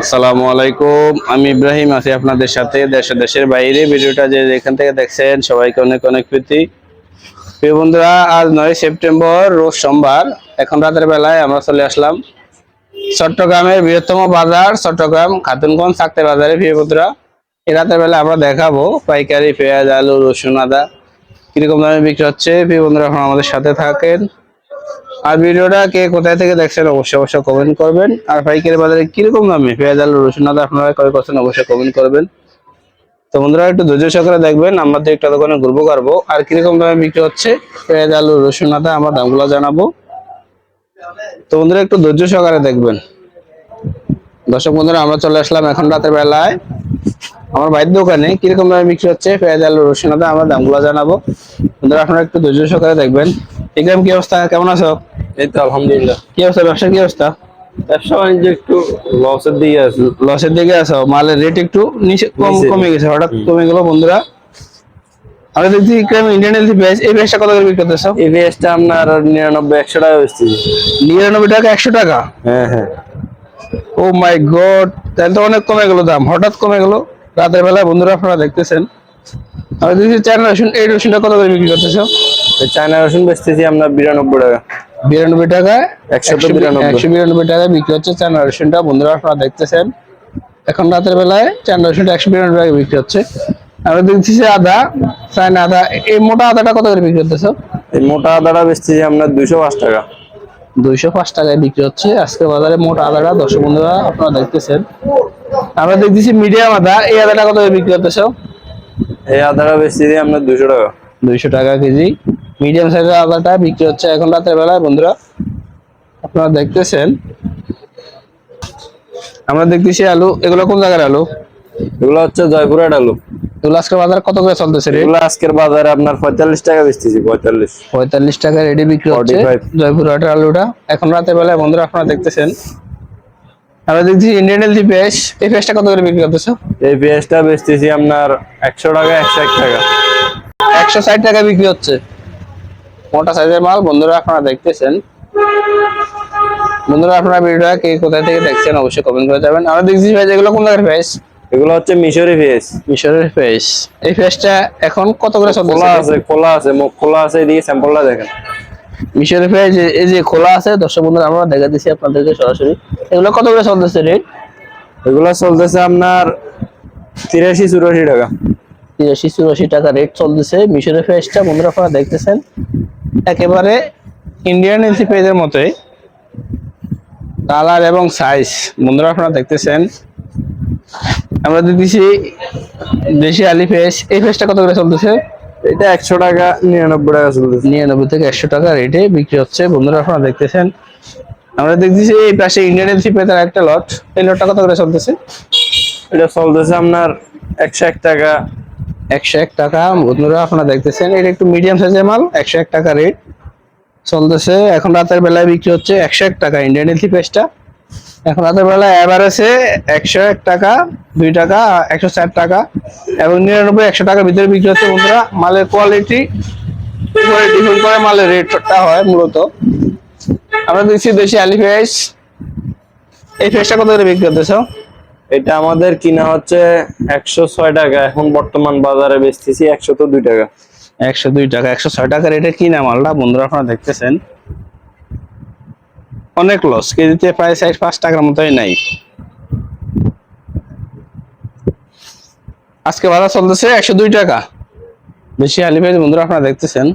আসসালামু আলাইকুম। আমি ইব্রাহিম আছি আপনাদের সাথে দেশে দেশের বাইরে। ভিডিওটা যে যেখান থেকে দেখছেন, সবাইকে অনেক অনেক প্রীতি। প্রিয় বন্ধুরা, আজ নয় সেপ্টেম্বর, রোজ সোমবার। এখন রাতের বেলায় আমরা চলে আসলাম চট্টগ্রামের বৃহত্তম বাজার, চট্টগ্রাম খাতুনগঞ্জ থাকতে বাজারে। প্রিয় বন্ধুরা, এই রাতের বেলা আমরা দেখাবো পাইকারি, পেঁয়াজ, আলু, রসুন, আদা। কীরকম দামে বিক্রি হচ্ছে? প্রিয় বন্ধুরা, এখন আমাদের সাথে থাকেন আর ভিডিওটা কে কোথায় থেকে দেখছেন অবশ্যই অবশ্যই কমেন্ট করবেন। আর পাইকারি বাজারে কীরকম দামে? পেঁয়াজ, আলু, রসুন, আদা, আপনারা ক্রয় করছেন অবশ্যই কমেন্ট করবেন। তো বন্ধুরা, একটু ধৈর্য সহকারে দেখবেন, আমরা তো একটা দোকানে ঘুরবো করব আর কীরকম দামে বিক্রি হচ্ছে? পেঁয়াজ, আলু, রসুন, আদা, আমরা দামগুলো জানাব। তো বন্ধুরা, একটু ধৈর্য সহকারে দেখবেন। দর্শক বন্ধুরা, আমরা চলে আসলাম এখন রাতের বেলায়। আমার বাইরের দোকানে কীরকম দামে বিক্রি হচ্ছে? পেঁয়াজ, আলু, রসুন, আদা, আমরা দামগুলো জানাব। বন্ধুরা, আপনারা একটু ধৈর্য সহকারে দেখবেন। ইকরাম, কি অবস্থা? কেমন আছো? এই তো আলহামদুলিল্লাহ। কি অবস্থা ব্যবসার কি অবস্থা? ব্যবসা বাণিজ্য একটু লসের দিকে আছে। লসের দিকে আছো? মালের রেট একটু নিচে কম কমে গেছে হঠাৎ কমে গেল বন্ধুরা। আমরা দেখছি ইকরাম ইন্ডিয়ান এলসি পেঁয়াজ এই পেঁয়াজটা কত করে বিক্রি করতেছো? এই পেঁয়াজটা আপনার নিরানব্বই একশো টাকা বেচছি নিরানব্বই টাকা একশো টাকা? হ্যাঁ হ্যাঁ। ও মাই গড তাহলে তো অনেক কমে গেল দাম। হঠাৎ কমে গেল। রাতের বেলায় বন্ধুরা আপনারা দেখতেছেন। আমি দেখছি চায়না রসুন এই রসুনটা কত করে বিক্রি করতেছো? চায়না রসুন বেচতেছি আপনার বিরানব্বই টাকা। বিরানব্বই টাকায় একশো। একশো বিরানব্বই। টাকায় বিক্রি হচ্ছে চায়না রসুনটা বন্ধুরা আপনারা দেখতেছেন। এখন রাতের বেলায় চায়না রসুনটা একশো বিরানব্বই টাকায় বিক্রি হচ্ছে। আমরা দেখছি যে আদা চায়না আদা এই মোটা আদাটা কত করে বিক্রি করতেছো এই মোটা আদাটা বেচতেছি আপনার দুইশো পাঁচ টাকা। দুইশো পাঁচ টাকায় বিক্রি হচ্ছে। আজকে বাজারে মোটা আদাটা দর্শক বন্ধুরা আপনারা দেখতেছেন। আমরা দেখতেছি মিডিয়াম আদা এই আদাটা কত করে বিক্রি করতেছো এই আদাটা বেচতেছি আপনার দুইশো টাকা। দুইশো টাকা কেজি। মিডিয়াম সাইজের আদাটা বিক্রি হচ্ছে এখন রাতের বেলায় বন্ধুরা। আপনারা দেখতেছেন। আমরা দেখতেছি আলু। এগুলো কোন জায়গার আলু? এগুলো হচ্ছে জয়পুরহাট আলু। এগুলো আজকে বাজার কত করে চলতেছে এগুলো আজকের বাজারে আপনার পঁয়তাল্লিশ টাকা বেচতেছি পঁয়তাল্লিশ। পঁয়তাল্লিশ টাকা রেডি বিক্রি হচ্ছে 45 জয়পুরহাটের আলুটা। এখন রাতের বেলায় বন্ধুরা আপনারা দেখতেছেন। আমরা দেখছি ইন্ডিয়ান পেঁয়াজ এই পেঁয়াজটা কত করে বিক্রি করতেছো? এই পেঁয়াজটা বেচতেছি আপনার একশো টাকা একশো এক টাকা। একশো ষাট টাকা বিক্রি হচ্ছে। মোটা সাইজের মাল। বন্ধুরা আপনারা দেখতেছেন। বন্ধুরা আপনারা ভিডিওটা কে কোথায় থেকে দেখছেন অবশ্যই কমেন্ট করে যাবেন আমরা দেখছি ভাই এগুলো কোন জায়গার ফেস এগুলো হচ্ছে মিশরি পেঁয়াজ মিশরের ফেস এই ফেসটা এখন কত করে খোলা আছে খোলা আছে মুখ খোলা আছে এদিকে স্যাম্পলটা দেখেন। মিশরের ফেস এই যে খোলা আছে দর্শক বন্ধুরা আমরা দেখা দিচ্ছি আপনাদেরকে সরাসরি। এগুলো কত করে চলতেছে রেট এগুলো চলতেছে আপনার তিরাশি চুরাশি টাকা। তিরাশি চুরাশি টাকা রেট চলতেছে। মিশরের ফেসটা বন্ধুরা আপনারা দেখতেছেন। একেবারে ইন্ডিয়ান এলসি পেজের মতোই। কালার এবং সাইজ বন্ধুরা আপনারা দেখতেছেন। আমরা দেখতেছি দেশি আলি ফেস এই ফেসটা কত করে চলতেছে? এটা একশো টাকা নিরানব্বই টাকা চলতেছে। নিরানব্বই থেকে একশো টাকা রেটে বিক্রি হচ্ছে। বন্ধুরা আপনারা দেখতেছেন। আমরা দেখতেছি এই পাশে ইন্ডিয়ান এলসি পেজের একটা লট এই লটটা কত করে চলতেছে? এটা চলতেছে আপনার একশো এক টাকা একশো এক টাকা। বন্ধুরা, আপনারা দেখতেছেন, এটা একটু মিডিয়াম সাইজের মাল, একশো এক টাকা রেট চলতেছে, এখন রাতের বেলায় বিক্রি হচ্ছে একশো এক টাকা ইন্ডিয়ান এলসি পেস্টটা এখন রাতের বেলায় অ্যাভারেজে একশো এক টাকা, দুই টাকা, একশো চার টাকা এবং নিরানব্বই, একশো টাকার ভিতরে বিক্রি হচ্ছে। বন্ধুরা, মালের কোয়ালিটি উপরে করে মালের রেটটা হয় মূলত। আমরা দেখছি দেশি আলি এই ফেসটা কত করে বিক্রি করতেছ? এটা আমাদের কিনা হচ্ছে একশো ছয় টাকা। এখন বর্তমান বাজারে বেচতেছি একশো তো দুই টাকা। একশো দুই টাকা একশো ছয় টাকার এটা কিনা মালটা বন্ধুরা আপনারা দেখতেছেন। অনেক লস কেজিতে প্রায় চার পাঁচ টাকার মতোই নাই। আজকে বাজার চলতেছে একশো দুই টাকা। দেশি হালিফেজ বন্ধুরা আপনারা দেখতেছেন।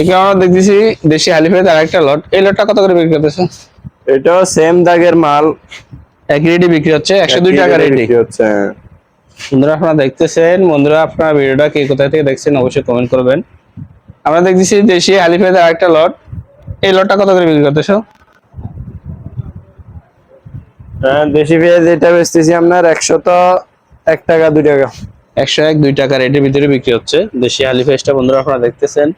এখানে আমরা দেখতেছি দেশি হালিফেজ আর একটা লট এই লটটা কত করে বিক্রি করতেছে এটাও সেম দাগের মাল। এক রেডি বিক্রি হচ্ছে একশো দুই টাকা হচ্ছে হ্যাঁ। বন্ধুরা আপনারা দেখতেছেন বন্ধুরা আপনারা ভিডিওটা কে কোথায় থেকে দেখছেন অবশ্যই কমেন্ট করবেন। আমরা দেখতেছি দেশি আলিফেদের আরেকটা লট এই লটটা কত করে বিক্রি করতেছো? হ্যাঁ দেশি পেঁয়াজ এটা বেচতেছি আপনার একশো তো এক টাকা দুই টাকা। একশো এক দুই টাকা রেটের ভিতরে বিক্রি হচ্ছে দেশি আলিফেসটা বন্ধুরা আপনারা দেখতেছেন।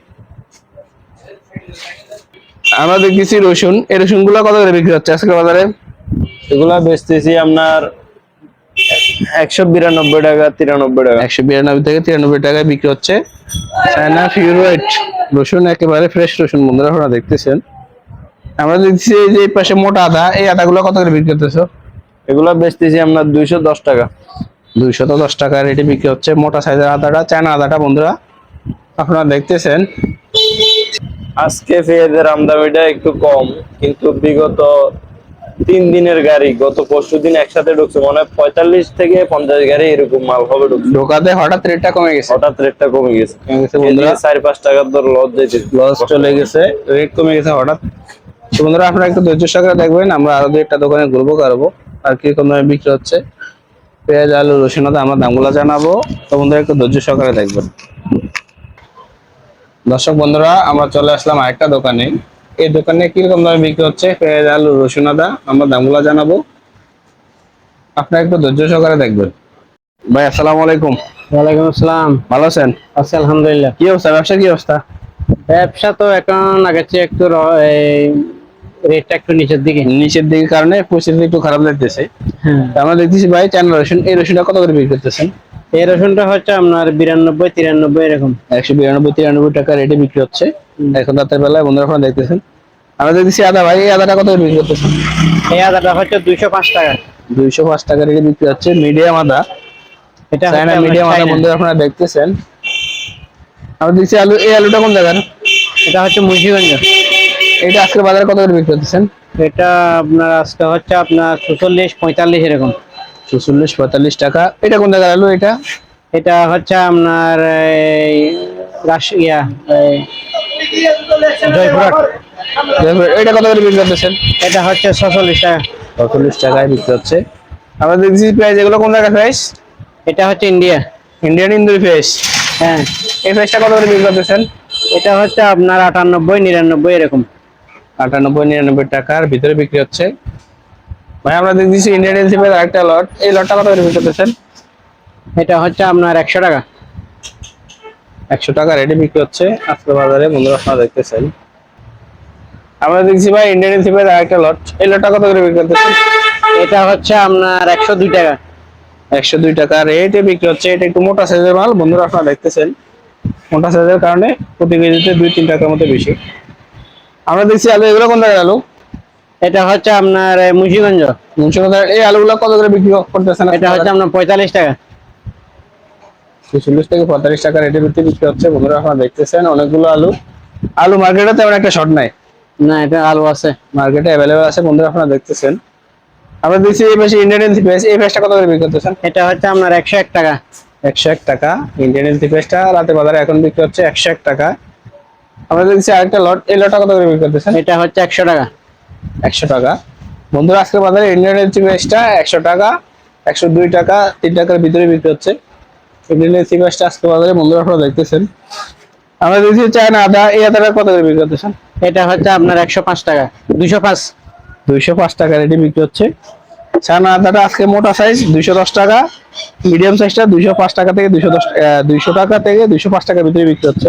আমরা দেখতেছি রসুন। এই রসুনগুলো কত করে বিক্রি হচ্ছে আজকে বাজারে? এগুলা বেচতেছি আপনার একশো বিরানব্বই টাকা তিরানব্বই টাকা। একশো বিরানব্বই থেকে তিরানব্বই টাকায় বিক্রি হচ্ছে। চায়না ফিউরোয়েট রসুন একেবারে ফ্রেশ রসুন বন্ধুরা আপনারা দেখতেছেন। আমরা দেখতেছি এই যে এই পাশে মোটা আদা এই আদাগুলো কত করে বিক্রি করতেছো এগুলা বেচতেছি আপনার দুইশো দশ টাকা। দুইশত দশ টাকা রেটে বিক্রি হচ্ছে মোটা সাইজের আদাটা চায়না আদাটা বন্ধুরা। আপনারা দেখতেছেন। আজকে পেঁয়াজের আমদামিটা একটু কম কিন্তু বিগত তিন দিনের গাড়ি গত পরশু দিন একসাথে ঢুকছে মানে পঁয়তাল্লিশ থেকে পঞ্চাশ গাড়ি এরকম মাল হবে ঢুকছে। ঢোকাতে হঠাৎ রেটটা কমে গেছে। হঠাৎ রেটটা কমে গেছে। কমে গেছে বন্ধুরা। চার পাঁচ টাকার দর লস যাইতে লস চলে গেছে রেট কমে গেছে হঠাৎ। তো বন্ধুরা আপনারা একটু ধৈর্য সহকারে দেখবেন আমরা আরও দু একটা দোকানে ঘুরবো করব আর কি কীরকম দামে বিক্রি হচ্ছে। পেঁয়াজ আলু রসুন আমরা দামগুলো জানাব। তো বন্ধুরা একটু ধৈর্য সহকারে দেখবেন। দর্শক বন্ধুরা আমরা চলে আসলাম আরেকটা দোকানে। এই দোকানে কীরকম দামে বিক্রি হচ্ছে? পেঁয়াজ আলু রসুন আদা আমরা দামগুলো জানাব। আপনারা একটু ধৈর্য সহকারে দেখবেন। ভাই আসসালামু আলাইকুম। ওয়ালাইকুম আসসালাম। ভালো আছেন? আছি আলহামদুলিল্লাহ। কি অবস্থা? ব্যবসা কি অবস্থা? ব্যবসা তো এখন আগের চেয়ে একটু র- এই রেটটা একটু নিচের দিকে। নিচের দিকে কারণে পরিস্থিতি একটু খারাপ লাগতেছে। হ্যাঁ। আমরা দেখতেছি ভাই চায়না রসুন এই রসুনটা কত করে বিক্রি করতেছেন? এই রসুনটা হচ্ছে আপনার বিরানব্বই তিরানব্বই এরকম। একশো বিরানব্বই তিরানব্বই টাকা রেটে বিক্রি হচ্ছে। এখন রাতের বেলায় বন্ধুরা আপনারা দেখতেছেন। আমরা দেখতেছি আদা। ভাই এই আদাটা কত করে বিক্রি করতেছেন? এই আদাটা হচ্ছে দুইশো পাঁচ টাকা। দুইশো পাঁচ টাকা রেটে বিক্রি হচ্ছে। মিডিয়াম আদা। এটা চায়না মিডিয়াম আদা। বন্ধুরা আপনারা দেখতেছেন। আমরা দেখছি আলু এই আলুটা কোন জায়গার? এটা হচ্ছে মুন্সিগঞ্জ এটা আজকের বাজারে কত করে বিক্রি করতেছেন? এটা আপনার আজকে হচ্ছে আপনার চুচল্লিশ পঁয়তাল্লিশ এরকম। চুচল্লিশ পঁয়তাল্লিশ টাকা। এটা কোন জায়গার আলু এটা? এটা হচ্ছে আপনার জয়পুরহাট। এটা কত করে বিক্রি করতেছেন? এটা হচ্ছে ছচল্লিশ টাকা। পঁয়তাল্লিশ টাকায় বিক্রি হচ্ছে। আমরা দেখছি পেঁয়াজ এগুলো কোন জায়গার প্রাইস এটা হচ্ছে ইন্ডিয়া ইন্ডিয়ান ইন্দুরি ফেস হ্যাঁ। এই ফেসটা কত করে বিক্রি করতেছেন? এটা হচ্ছে আপনার আটানব্বই নিরানব্বই এরকম। আটানব্বই নিরানব্বই টাকার ভিতরে বিক্রি হচ্ছে। ভাই আমরা দেখতেছি ইন্ডিয়ান এলসিপের আরেকটা লট এই লটটা কত করে বিক্রি করতেছেন? এটা হচ্ছে আপনার একশো টাকা। একশো টাকা রেডি বিক্রি হচ্ছে আজকে বাজারে বন্ধুরা আপনারা দেখতেছেন। আমরা দেখছি ভাই ইন্ডিয়ান এলসিপের আরেকটা লট এই লটটা কত করে বিক্রি করতেছেন? এটা হচ্ছে আপনার একশো দুই টাকা। একশো দুই টাকা রেটে বিক্রি হচ্ছে। এটা একটু মোটা সাইজের মাল বন্ধুরা আপনারা দেখতেছেন। মোটা সাইজের কারণে প্রতি কেজিতে দুই তিন টাকার মতো বেশি। আমরা দেখছি আলু এগুলো কোন জায়গার আলু? এটা হচ্ছে আপনার এ, মুন্সিগঞ্জ। এই আলুগুলো কত করে বিক্রি করতেছেন এটা হচ্ছে আপনার পঁয়তাল্লিশ টাকা। চল্লিশ থেকে পঁয়তাল্লিশ টাকা রেটের ভিত্তি বিক্রি হচ্ছে। বন্ধুরা আপনারা দেখতেছেন অনেকগুলো আলু। আলু মার্কেটে তেমন একটা শর্ট নাই। না এটা আলু আছে। মার্কেটে অ্যাভেলেবেল আছে। বন্ধুরা আপনারা দেখতেছেন। আমরা দেখছি এই পাশে ইন্ডিয়ান পেঁয়াজ এই পেঁয়াজটা কত করে বিক্রি করতেছেন? এটা হচ্ছে আপনার একশো এক টাকা। একশো এক টাকা। ইন্ডিয়ান পেঁয়াজটা রাতে বাজারে এখন বিক্রি হচ্ছে একশো এক টাকা। আমরা দেখছি আরেকটা লট। এই লটটা কত করে বিক্রি করতেছেন? এটা হচ্ছে একশো টাকা। একশো টাকা। বন্ধুরা আজকে বাজারে ইন্ডিয়ান এলসি পেঁয়াজটা একশো টাকা একশো দুই টাকা তিন টাকার ভিতরে বিক্রি হচ্ছে। ইন্ডিয়ান এলসি পেঁয়াজটা আজকে বাজারে বন্ধুরা আপনারা দেখতেছেন। আমরা দেখছি চায়না আদা এই আদাটা কত করে বিক্রি করতেছেন? এটা হচ্ছে আপনার একশো পাঁচ টাকা দুশো পাঁচ। দুইশো পাঁচ টাকা রেডি বিক্রি হচ্ছে। ছানা আদাটা আজকে মোটা সাইজ দুইশো দশ টাকা। মিডিয়াম সাইজটা দুইশো পাঁচ টাকা থেকে দুইশো দশ দুইশো টাকা থেকে দুইশো পাঁচ টাকার ভিতরে বিক্রি হচ্ছে।